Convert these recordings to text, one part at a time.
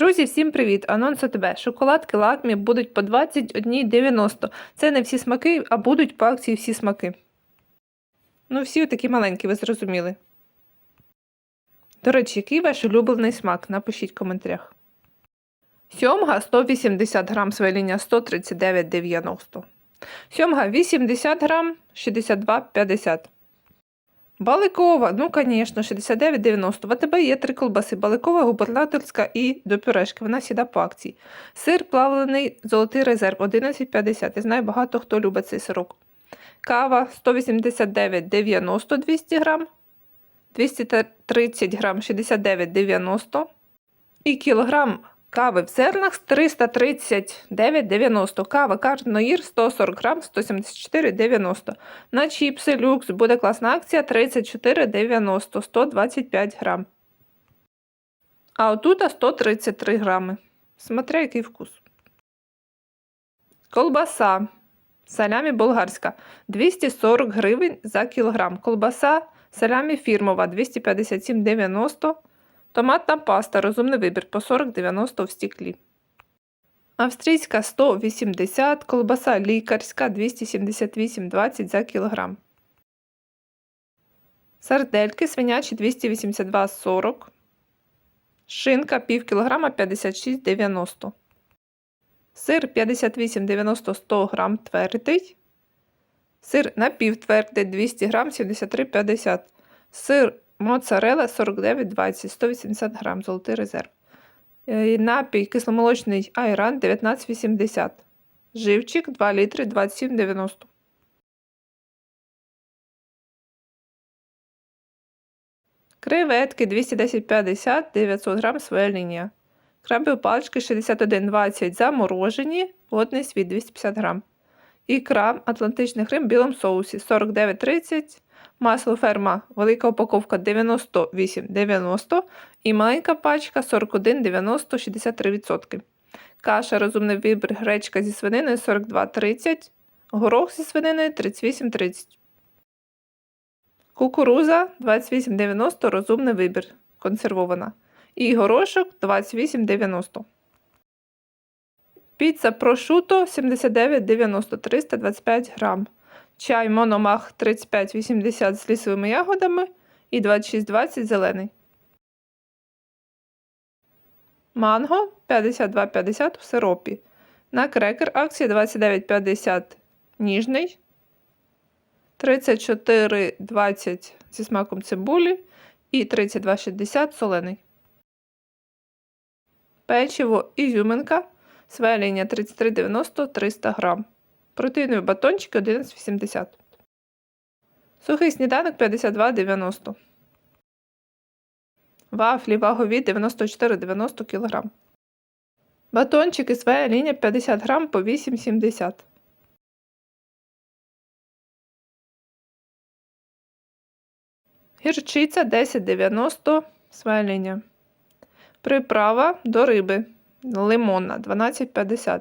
Друзі, всім привіт! Анонс ОТБ. Шоколадки лакмі будуть по 21,90. Це не всі смаки, а будуть по акції всі смаки. Ну, всі такі маленькі, ви зрозуміли. До речі, який ваш улюблений смак? Напишіть в коментарях. Сьомга 180 грам свеління 139,90. Сьомга 80 грам 62,50. Баликова, ну, звісно, 69,90. В АТБ є три колбаси: баликова, губернаторська і до пюрешки. Вона сіда по акції. Сир плавлений золотий резерв 11,50. Я знаю, багато хто любить цей сирок. Кава 189,90 200 грам. 230 грам 69,90. І кілограм кави в зернах 339,90. Кава Кардноїр 140 грам 174,90. На чіпси люкс буде класна акція 34,90 125 грам. А отут 133 грами. Смотря який вкус. Колбаса. Салямі болгарська 240 гривень за кілограм. Колбаса салямі фірмова 257,90 Томатна паста розумний вибір по 40,90 в стіклі. Австрійська 180, колбаса лікарська 278,20 за кілограм. Сардельки свинячі 282,40. Шинка пів кілограма 56,90. Сир 58,90 100 грам твердий. Сир напівтвердий 200 грам 73,50. Сир Моцарела 49,20, 180 грам, золотий резерв. Е, Напій кисломолочний айран 19,80. Живчик 2 літри 27,90. Креветки 210,50, 900 грам своя лінія. Крабові палички 61,20 заморожені, водний світ 250 грам. Ікра Атлантичний Рим в білому соусі 49,30 Масло ферма, велика упаковка 98,90 і маленька пачка 41,90 63%. Каша розумний вибір гречка зі свининою 42,30, горох зі свининою 38,30. Кукуруза 28,90 розумний вибір консервована. І горошок 28,90. Піца прошуто 79,90 325 грам. Чай Мономах 35,80 з лісовими ягодами і 26,20 зелений. Манго 52,50 в сиропі. На крекер акція 29,50 ніжний. 34,20 зі смаком цибулі і 32,60 солений. Печиво ізюминка. Свеління 33,90 300 грам. Протеїнові батончики 11,80. Сухий сніданок 52,90. Вафлі вагові 94,90 кг. Батончики своя лінія 50 грам по 8,70. Гірчиця 10,90 своя лінія. Приправа до риби. Лимонна 12,50.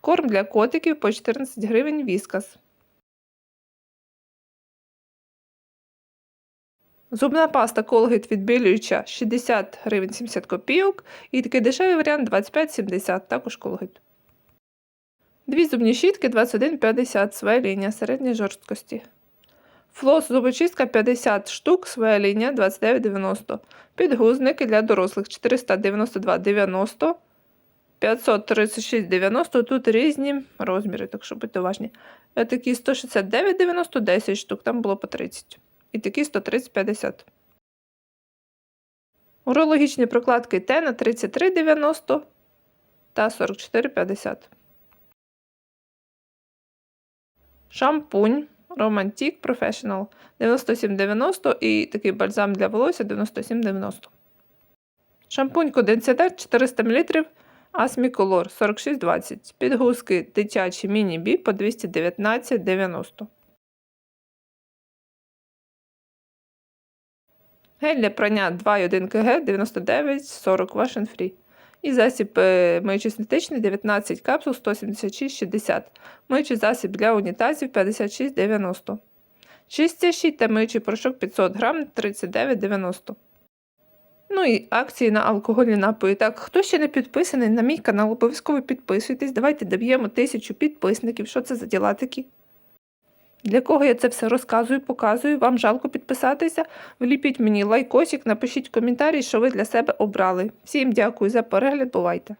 Корм для котиків по 14 гривень віскас. Зубна паста Colgate відбілююча 60 гривень 70 копійок. І такий дешевий варіант 25,70, також Colgate. Дві зубні щітки 21,50 своя лінія середньої жорсткості. Флос зубочистка 50 штук, своя лінія 29,90. Підгузники для дорослих 492,90. 536,90 тут різні розміри, так що будьте уважні. Е, такі 169,90, 10 штук, там було по 30. І такі 130,50. Урологічні прокладки Тена 33,90 та 44,50. Шампунь Romantic Professional 97,90 і такий бальзам для волосся 97,90. Шампунь конденсатор 400 мл. Асміколор 4620. Підгузки дитячі міні-бі по 219,90. Гель для прання 2,1 кг 99,40 Wash and Free. І засіб е, миючий синтетичний 19 капсул 176,60. Миючий засіб для унітазів 56,90. Чистящий та миючий порошок 500 грам 39,90. Ну і акції на алкогольні напої. Так, хто ще не підписаний на мій канал, обов'язково підписуйтесь. Давайте доб'ємо тисячу підписників. Що це за діла такі? Для кого я це все розказую, показую, вам жалко підписатися. Вліпіть мені лайкосик, напишіть коментарі, що ви для себе обрали. Всім дякую за перегляд, бувайте!